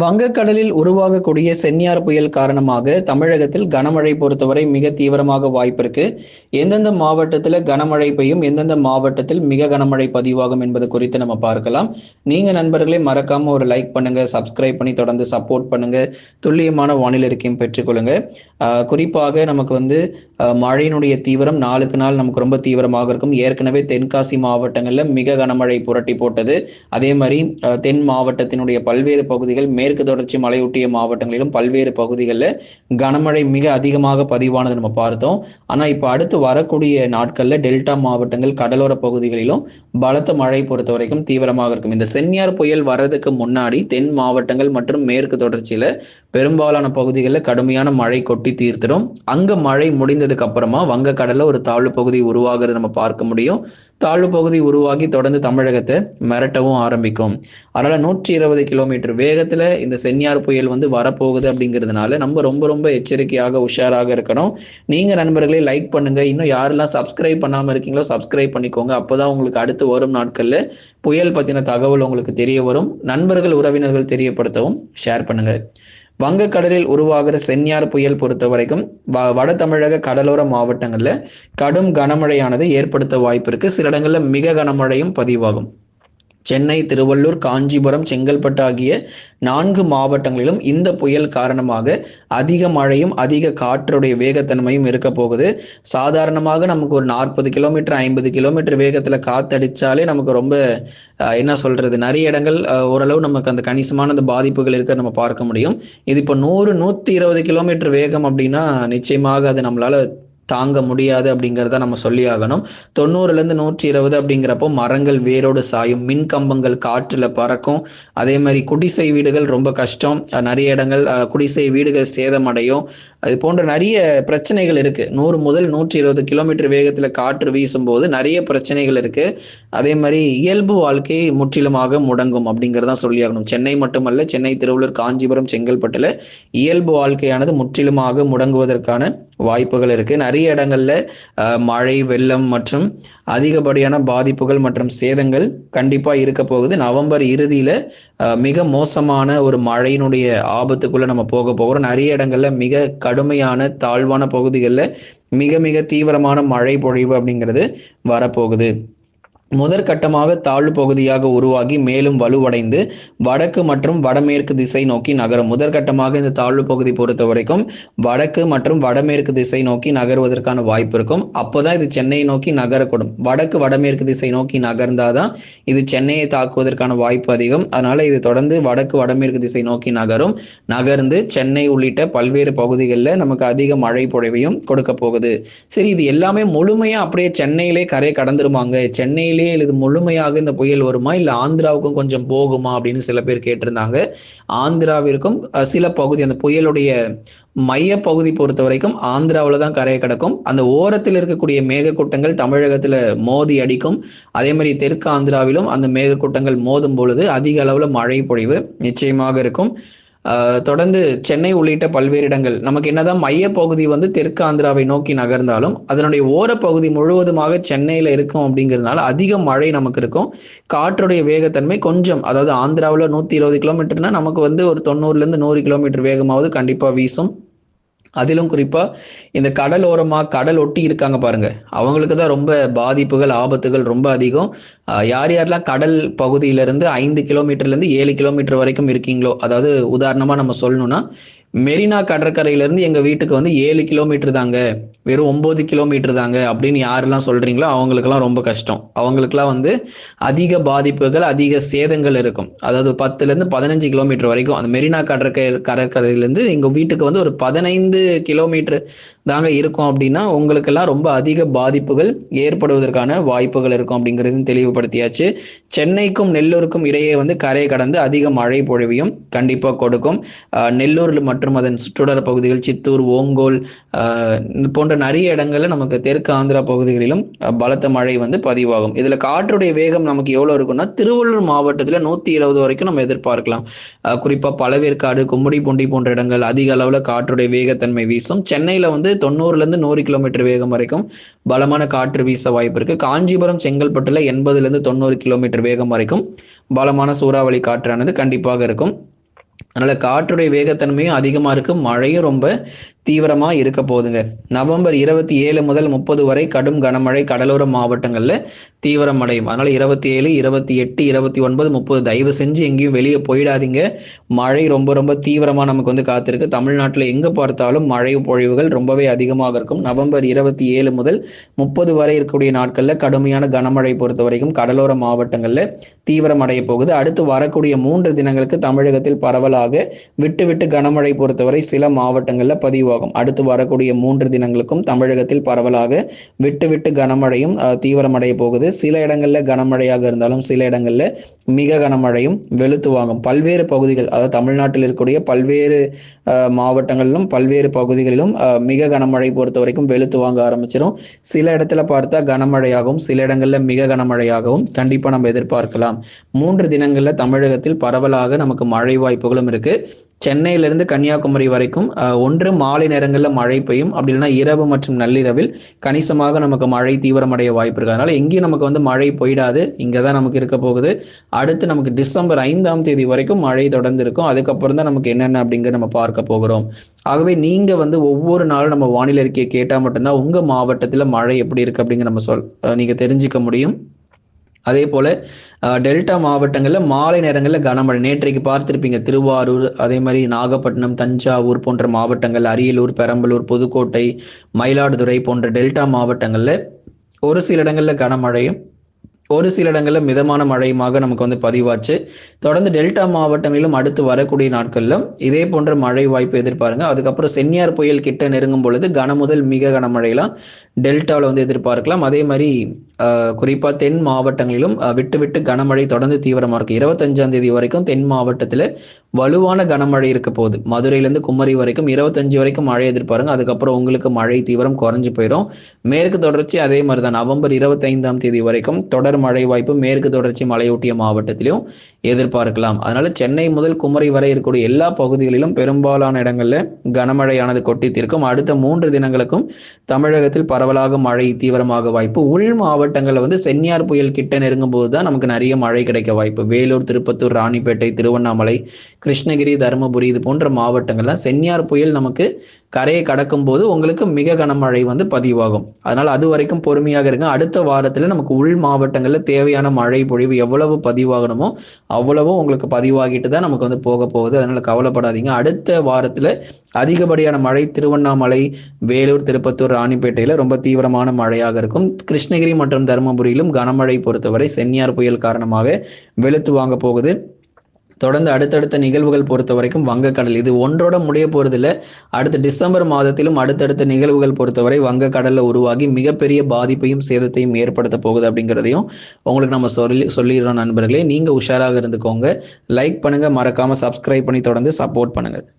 வங்கக்கடலில் உருவாகக்கூடிய சென்னியார் புயல் காரணமாக தமிழகத்தில் கனமழை பொறுத்தவரை மிக தீவிரமாக வாய்ப்பு இருக்கு. எந்தெந்த மாவட்டத்தில் கனமழை பெய்யும் எந்தெந்த மாவட்டத்தில் மிக கனமழை பதிவாகும் என்பது குறித்து நம்ம பார்க்கலாம். நீங்க நண்பர்களே மறக்காம ஒரு லைக் பண்ணுங்க சப்ஸ்கிரைப் பண்ணி தொடர்ந்து சப்போர்ட் பண்ணுங்க. துல்லியமான வானிலை இருக்கையும் பெற்றுக்கொள்ளுங்க குறிப்பாக நமக்கு வந்து மழையினுடைய தீவிரம் நாளுக்கு நாள் நமக்கு ரொம்ப தீவிரமாக இருக்கும். ஏற்கனவே தென்காசி மாவட்டங்களில் மிக கனமழை புரட்டி போட்டது. அதே மாதிரி தென் மாவட்டத்தினுடைய பல்வேறு பகுதிகள் மேற்கு தொடர்ச்சி மலையொட்டிய மாவட்டங்களிலும் பல்வேறு பகுதிகளில் கனமழை மிக அதிகமாக பதிவானது நம்ம பார்த்தோம். ஆனால் இப்போ அடுத்து வரக்கூடிய நாட்களில் டெல்டா மாவட்டங்கள் கடலோர பகுதிகளிலும் பலத்த மழை பொறுத்த வரைக்கும் தீவிரமாக இருக்கும். இந்த சென்னியார் புயல் வர்றதுக்கு முன்னாடி தென் மாவட்டங்கள் மற்றும் மேற்கு தொடர்ச்சியில் பெரும்பாலான பகுதிகளில் கடுமையான மழை கொட்டி தீர்த்திடும். அங்கே மழை முடிந்த முடிந்ததுக்கு அப்புறமா வங்கக்கடலில் ஒரு தாழ்வு பகுதி உருவாகிறது நம்ம பார்க்க முடியும். தாழ்வு பகுதி உருவாகி தொடர்ந்து தமிழகத்தை மிரட்டவும் ஆரம்பிக்கும். அதனால நூற்றி இருபது கிலோமீட்டர் வேகத்துல இந்த சென்னியார் புயல் வந்து வரப்போகுது அப்படிங்கிறதுனால நம்ம ரொம்ப ரொம்ப எச்சரிக்கையாக உஷாராக இருக்கணும். நீங்க நண்பர்களே லைக் பண்ணுங்க. இன்னும் யாரெல்லாம் சப்ஸ்கிரைப் பண்ணாம இருக்கீங்களோ சப்ஸ்கிரைப் பண்ணிக்கோங்க. அப்போதான் உங்களுக்கு அடுத்து வரும் நாட்கள்ல புயல் பத்தின தகவல் உங்களுக்கு தெரிய வரும். நண்பர்கள் உறவினர்கள் தெரியப்படுத்தவும் ஷேர் பண்ணுங்க. வங்கக்கடலில் உருவாகிற சென்னியார் புயல் பொறுத்த வரைக்கும் வ வட தமிழக கடலோர மாவட்டங்களில் கடும் கனமழையானது ஏற்படுத்த வாய்ப்பு இருக்கு சில இடங்களில் மிக கனமழையும் பதிவாகும். சென்னை திருவள்ளூர் காஞ்சிபுரம் செங்கல்பட்டு ஆகிய நான்கு மாவட்டங்களிலும் இந்த புயல் காரணமாக அதிக மழையும் அதிக காற்றுடைய வேகத்தன்மையும் இருக்க போகுது. சாதாரணமாக நமக்கு ஒரு நாற்பது கிலோமீட்டர் ஐம்பது கிலோமீட்டர் வேகத்தில் காத்தடிச்சாலே நமக்கு ரொம்ப என்ன சொல்றது நிறைய இடங்கள் ஓரளவு நமக்கு அந்த கணிசமான அந்த பாதிப்புகள் இருக்க நம்ம பார்க்க முடியும். இது இப்போ நூறு நூற்றி இருபது கிலோமீட்டர் வேகம் அப்படின்னா நிச்சயமாக அது நம்மளால தாங்க முடியாது அப்படிங்கிறத நம்ம சொல்லி ஆகணும் தொண்ணூறுலேருந்து நூற்றி இருபது அப்படிங்கிறப்போ மரங்கள் வேரோடு சாயும் மின் கம்பங்கள் காற்றில் பறக்கும். அதே மாதிரி குடிசை வீடுகள் ரொம்ப கஷ்டம். நிறைய இடங்கள் குடிசை வீடுகள் சேதமடையும். அது போன்ற நிறைய பிரச்சனைகள் இருக்கு. நூறு முதல் நூற்றி இருபது கிலோமீட்டர் வேகத்தில் காற்று வீசும்போது நிறைய பிரச்சனைகள் இருக்கு. அதே மாதிரி இயல்பு வாழ்க்கை முற்றிலுமாக முடங்கும் அப்படிங்கிறதான் சொல்லி ஆகணும் சென்னை மட்டுமல்ல சென்னை திருவள்ளூர் காஞ்சிபுரம் செங்கல்பட்டுல இயல்பு வாழ்க்கையானது முற்றிலுமாக முடங்குவதற்கான வாய்ப்புகள் இருக்கு. நிறைய இடங்கள்ல மழை வெள்ளம் மற்றும் அதிகப்படியான பாதிப்புகள் மற்றும் சேதங்கள் கண்டிப்பா இருக்க போகுது. நவம்பர் இறுதியில மிக மோசமான ஒரு மழையினுடைய ஆபத்துக்குள்ள நம்ம போக போகிறோம் நிறைய இடங்கள்ல மிக கடுமையான தாழ்வான பகுதிகளில் மிக மிக தீவிரமான மழை பொழிவு அப்படிங்கிறது வரப்போகுது. முதற்கட்டமாக தாழ்வு பகுதியாக உருவாகி மேலும் வலுவடைந்து வடக்கு மற்றும் வடமேற்கு திசை நோக்கி நகரும். முதற்கட்டமாக இந்த தாழ்வு பகுதி பொறுத்த வரைக்கும் வடக்கு மற்றும் வடமேற்கு திசை நோக்கி நகர்வதற்கான வாய்ப்பு இருக்கும். அப்போதான் இது சென்னையை நோக்கி நகரக்கூடும். வடக்கு வடமேற்கு திசை நோக்கி நகர்ந்தாதான் இது சென்னையை தாக்குவதற்கான வாய்ப்பு அதிகம். அதனால இது தொடர்ந்து வடக்கு வடமேற்கு திசை நோக்கி நகரும். நகர்ந்து சென்னை உள்ளிட்ட பல்வேறு பகுதிகளில் நமக்கு அதிக மழை பொழிவையும் கொடுக்க போகுது. சரி இது எல்லாமே முழுமையா அப்படியே சென்னையிலே கரை கடந்துருமாங்க? சென்னையில் இது முழுமையாக இந்த புயல் வருமா? இல்ல ஆந்திராவுக்கும் கொஞ்சம் போகுமா? அப்படின்னு சில பேர் கேட்டிருந்தாங்க. ஆந்திராவிற்கும் சில பகுதி அந்த புயலுடைய மைய பகுதி பொறுத்த வரைக்கும் ஆந்திராவில் தான் கரையை கிடக்கும். அந்த ஓரத்தில் இருக்கக்கூடிய மேகக்கூட்டங்கள் தமிழகத்தில் மோதி அடிக்கும். அதே மாதிரி தெற்கு ஆந்திராவிலும் அந்த மேகக்கூட்டங்கள் மோதும் பொழுது அதிக அளவில் மழை பொழிவு நிச்சயமாக இருக்கும். தொடர்ந்து சென்னை உள்ளிட்ட பல்வேறு இடங்கள். நமக்கு என்னதான் மையப்பகுதி வந்து தெற்கு ஆந்திராவை நோக்கி நகர்ந்தாலும் அதனுடைய ஓரப்பகுதி முழுவதுமாக சென்னையில் இருக்கும் அப்படிங்கிறதுனால அதிக மழை நமக்கு இருக்கும். காற்றுடைய வேகத்தன்மை கொஞ்சம் அதாவது ஆந்திராவில் நூற்றி இருபது கிலோமீட்டர்னா நமக்கு வந்து ஒரு தொண்ணூறுலேருந்து நூறு கிலோமீட்டர் வேகமாவது கண்டிப்பாக வீசும். அதிலும் குறிப்பாக இந்த கடல் கடல் ஒட்டி இருக்காங்க பாருங்கள் அவங்களுக்கு தான் ரொம்ப பாதிப்புகள் ஆபத்துகள் ரொம்ப அதிகம். யார் யாரெல்லாம் கடல் பகுதியிலேருந்து ஐந்து கிலோமீட்டர்லேருந்து ஏழு கிலோமீட்டர் வரைக்கும் இருக்கீங்களோ அதாவது உதாரணமாக நம்ம சொல்லணும்னா மெரினா கடற்கரையிலேருந்து எங்கள் வீட்டுக்கு வந்து ஏழு கிலோமீட்டர் தாங்க. வெறும் ஒம்பது கிலோமீட்டர் தாங்க அப்படின்னு யாரெல்லாம் சொல்கிறீங்களோ அவங்களுக்கெல்லாம் ரொம்ப கஷ்டம். அவங்களுக்கெல்லாம் வந்து அதிக பாதிப்புகள் அதிக சேதங்கள் இருக்கும். அதாவது பத்துலேருந்து பதினஞ்சு கிலோமீட்டர் வரைக்கும் அந்த மெரினா கடற்கரை கடற்கரையிலேருந்து எங்கள் வீட்டுக்கு வந்து ஒரு பதினைந்து கிலோமீட்டர் தாங்க இருக்கும் அப்படின்னா உங்களுக்கெல்லாம் ரொம்ப அதிக பாதிப்புகள் ஏற்படுவதற்கான வாய்ப்புகள் இருக்கும் அப்படிங்கிறதையும் தெளிவுபடுத்தியாச்சு. சென்னைக்கும் நெல்லூருக்கும் இடையே வந்து கரையை கடந்து அதிக மழை பொழிவையும் கண்டிப்பாக கொடுக்கும். நெல்லூரில் மட்டும் மற்றும் அதன் சுற்றுவட்டார பகுதிகள் சித்தூர் ஓங்கோல் போன்ற நிறைய இடங்களில் நமக்கு தெற்கு ஆந்திரா பகுதிகளிலும் பலத்த மழை வந்து பதிவாகும். இதில் காற்றுடைய வேகம் நமக்கு எவ்வளோ இருக்கும்னா திருவள்ளூர் மாவட்டத்தில் நூற்றி இருபது வரைக்கும் நம்ம எதிர்பார்க்கலாம். குறிப்பாக பழவேற்காடு கும்மிடிப்பூண்டி போன்ற இடங்கள் அதிக அளவில் காற்றுடைய வேகத்தன்மை வீசும். சென்னையில் வந்து தொண்ணூறுலேருந்து நூறு கிலோமீட்டர் வேகம் வரைக்கும் பலமான காற்று வீச வாய்ப்பு இருக்குது காஞ்சிபுரம் செங்கல்பட்டில் எண்பதுலேருந்து தொண்ணூறு கிலோமீட்டர் வேகம் வரைக்கும் பலமான சூறாவளி காற்றானது கண்டிப்பாக இருக்கும். அதனால் காற்றுடைய வேகத்தன்மையும் அதிகமாக இருக்குது மழையும் ரொம்ப தீவிரமாக இருக்க போகுதுங்க. நவம்பர் இருபத்தி ஏழு முதல் முப்பது வரை கடும் கனமழை கடலோர மாவட்டங்களில் தீவிரமடையும். அதனால் இருபத்தி ஏழு இருபத்தி எட்டு இருபத்தி ஒன்பது முப்பது தயவு செஞ்சு எங்கேயும் வெளியே போயிடாதீங்க. மழை ரொம்ப ரொம்ப தீவிரமாக நமக்கு வந்து காத்திருக்கு. தமிழ்நாட்டில் எங்கே பார்த்தாலும் மழை பொழிவுகள் ரொம்பவே அதிகமாக இருக்கும். நவம்பர் இருபத்தி ஏழு முதல் முப்பது வரை இருக்கக்கூடிய நாட்களில் கடுமையான கனமழை பொறுத்த வரைக்கும் கடலோர மாவட்டங்களில் தீவிரமடைய போகுது. அடுத்து வரக்கூடிய மூன்று தினங்களுக்கு தமிழகத்தில் பரவலாக விட்டு விட்டு கனமழை பொறுத்தவரை சில மாவட்டங்களில் பதிவாகும். அடுத்து வரக்கூடிய மூன்று தினங்களுக்கும் தமிழகத்தில் பரவலாக விட்டு விட்டு கனமழையும் தீவிரமடைய போகுது. சில இடங்கள்ல கனமழையாக இருந்தாலும் சில இடங்கள்ல மிக கனமழையும் வெளுத்து வாங்கும். பல்வேறு பகுதிகள் அதாவது தமிழ்நாட்டில் இருக்கக்கூடிய பல்வேறு மாவட்டங்களிலும் பல்வேறு பகுதிகளிலும் மிக கனமழை பொறுத்த வரைக்கும் வெளுத்து வாங்க ஆரம்பிச்சிடும் சில இடத்துல பார்த்தா கனமழையாகவும் சில இடங்கள்ல மிக கனமழையாகவும் கண்டிப்பா நம்ம எதிர்பார்க்கலாம். மூன்று தினங்கள்ல தமிழகத்தில் பரவலாக நமக்கு மழை வாய்ப்புகளும் இருக்கு. சென்னையிலிருந்து கன்னியாகுமரி வரைக்கும் ஒன்று மாலை நேரங்களில் மழை பெய்யும். அப்படி இல்லைன்னா இரவு மற்றும் நள்ளிரவில் கணிசமாக நமக்கு மழை தீவிரமடைய வாய்ப்பு இருக்கு. அதனால எங்கேயும் நமக்கு வந்து மழை போயிடாது. இங்கே தான் நமக்கு இருக்க போகுது. அடுத்து நமக்கு டிசம்பர் ஐந்தாம் தேதி வரைக்கும் மழை தொடர்ந்து இருக்கும். அதுக்கப்புறம் தான் நமக்கு என்னென்ன அப்படிங்கிற நம்ம பார்க்க போகிறோம். ஆகவே நீங்க வந்து ஒவ்வொரு நாளும் நம்ம வானிலை அறிக்கையை கேட்டால் மட்டும்தான் உங்க மாவட்டத்தில் மழை எப்படி இருக்கு அப்படிங்கிற நம்ம சொல் நீங்கள் நீங்க தெரிஞ்சுக்க முடியும். அதே போல டெல்டா மாவட்டங்களில் மாலை நேரங்களில் கனமழை. நேற்றைக்கு பார்த்துருப்பீங்க திருவாரூர் அதே மாதிரி நாகப்பட்டினம் தஞ்சாவூர் போன்ற மாவட்டங்கள் அரியலூர் பெரம்பலூர் புதுக்கோட்டை மயிலாடுதுறை போன்ற டெல்டா மாவட்டங்களில் ஒரு சில இடங்களில் கனமழையும் ஒரு சில இடங்களில் மிதமான மழையுமாக நமக்கு வந்து பதிவாச்சு. தொடர்ந்து டெல்டா மாவட்டங்களிலும் அடுத்து வரக்கூடிய நாட்களிலும் இதே போன்ற மழை வாய்ப்பு எதிர்பாருங்க. அதுக்கப்புறம் சென்னியார் புயல் கிட்ட நெருங்கும் பொழுது கன முதல் மிக கனமழையெல்லாம் டெல்டாவில் வந்து எதிர்பார்க்கலாம். அதே மாதிரி குறிப்பாக தென் மாவட்டங்களிலும் விட்டு விட்டு கனமழை தொடர்ந்து தீவிரமாக இருக்கு. இருபத்தஞ்சாம் தேதி வரைக்கும் தென் மாவட்டத்தில் வலுவான கனமழை இருக்க போகுது. மதுரையிலேருந்து குமரி வரைக்கும் இருபத்தஞ்சு வரைக்கும் மழை எதிர்பாருங்க. அதுக்கப்புறம் உங்களுக்கு மழை தீவிரம் குறைஞ்சு போயிடும். மேற்கு தொடர்ச்சி அதே மாதிரி தான் நவம்பர் இருபத்தைந்தாம் தேதி வரைக்கும் தொடர் மழை வாய்ப்பு மேற்கு தொடர்ச்சி மலையொட்டிய மாவட்டத்திலும் எதிர்பார்க்கலாம். அதனால சென்னை முதல் குமரி வரை இருக்கக்கூடிய எல்லா பகுதிகளிலும் பெரும்பாலான இடங்களில் கனமழையானது கொட்டி தீர்க்கும் அடுத்த மூன்று தினங்களுக்கும் தமிழகத்தில் பரவலாக மழை தீவிரமாக வாய்ப்பு. உள் மாவட்டங்களில் வந்து சென்னியார் புயல் கிட்ட நெருங்கும் போது தான் நமக்கு நிறைய மழை கிடைக்க வாய்ப்பு. வேலூர் திருப்பத்தூர் ராணிப்பேட்டை திருவண்ணாமலை கிருஷ்ணகிரி தருமபுரி இது போன்ற மாவட்டங்கள்ல சென்னியார் புயல் நமக்கு கரையை கடக்கும் போது உங்களுக்கு மிக கனமழை வந்து பதிவாகும். அதனால அது வரைக்கும் பொறுமையாக இருங்க. அடுத்த வாரத்துல நமக்கு உள் மாவட்டங்கள்ல தேவையான மழை பொழிவு எவ்வளவு பதிவாகணுமோ அவ்வளவு உங்களுக்கு பதிவாகிட்டு தான் நமக்கு வந்து போக போகுது. அதனால கவலைப்படாதீங்க. அடுத்த வாரத்துல அதிகப்படியான மழை திருவண்ணாமலை வேலூர் திருப்பத்தூர் ராணிப்பேட்டையில ரொம்ப தீவிரமான மழையாக இருக்கும். கிருஷ்ணகிரி மற்றும் தருமபுரியிலும் கனமழை பொறுத்தவரை சென்னியார் புயல் காரணமாக வெளுத்து வாங்க போகுது. தொடர்ந்து அடுத்தடுத்த நிகழ்வுகள் பொறுத்த வரைக்கும் வங்கக்கடல். இது ஒன்றோட முடிய போறதில்ல. அடுத்த டிசம்பர் மாதத்திலும் அடுத்தடுத்த நிகழ்வுகள் பொறுத்தவரை வங்கக்கடலில் உருவாகி மிகப்பெரிய பாதிப்பையும் சேதத்தையும் ஏற்படுத்த போகுது அப்படிங்கிறதையும் உங்களுக்கு நம்ம சொல்லி சொல்லிடுறோம் நண்பர்களே. நீங்க உஷாராக இருந்துக்கோங்க. லைக் பண்ணுங்க. மறக்காம சப்ஸ்கிரைப் பண்ணி தொடர்ந்து சப்போர்ட் பண்ணுங்க.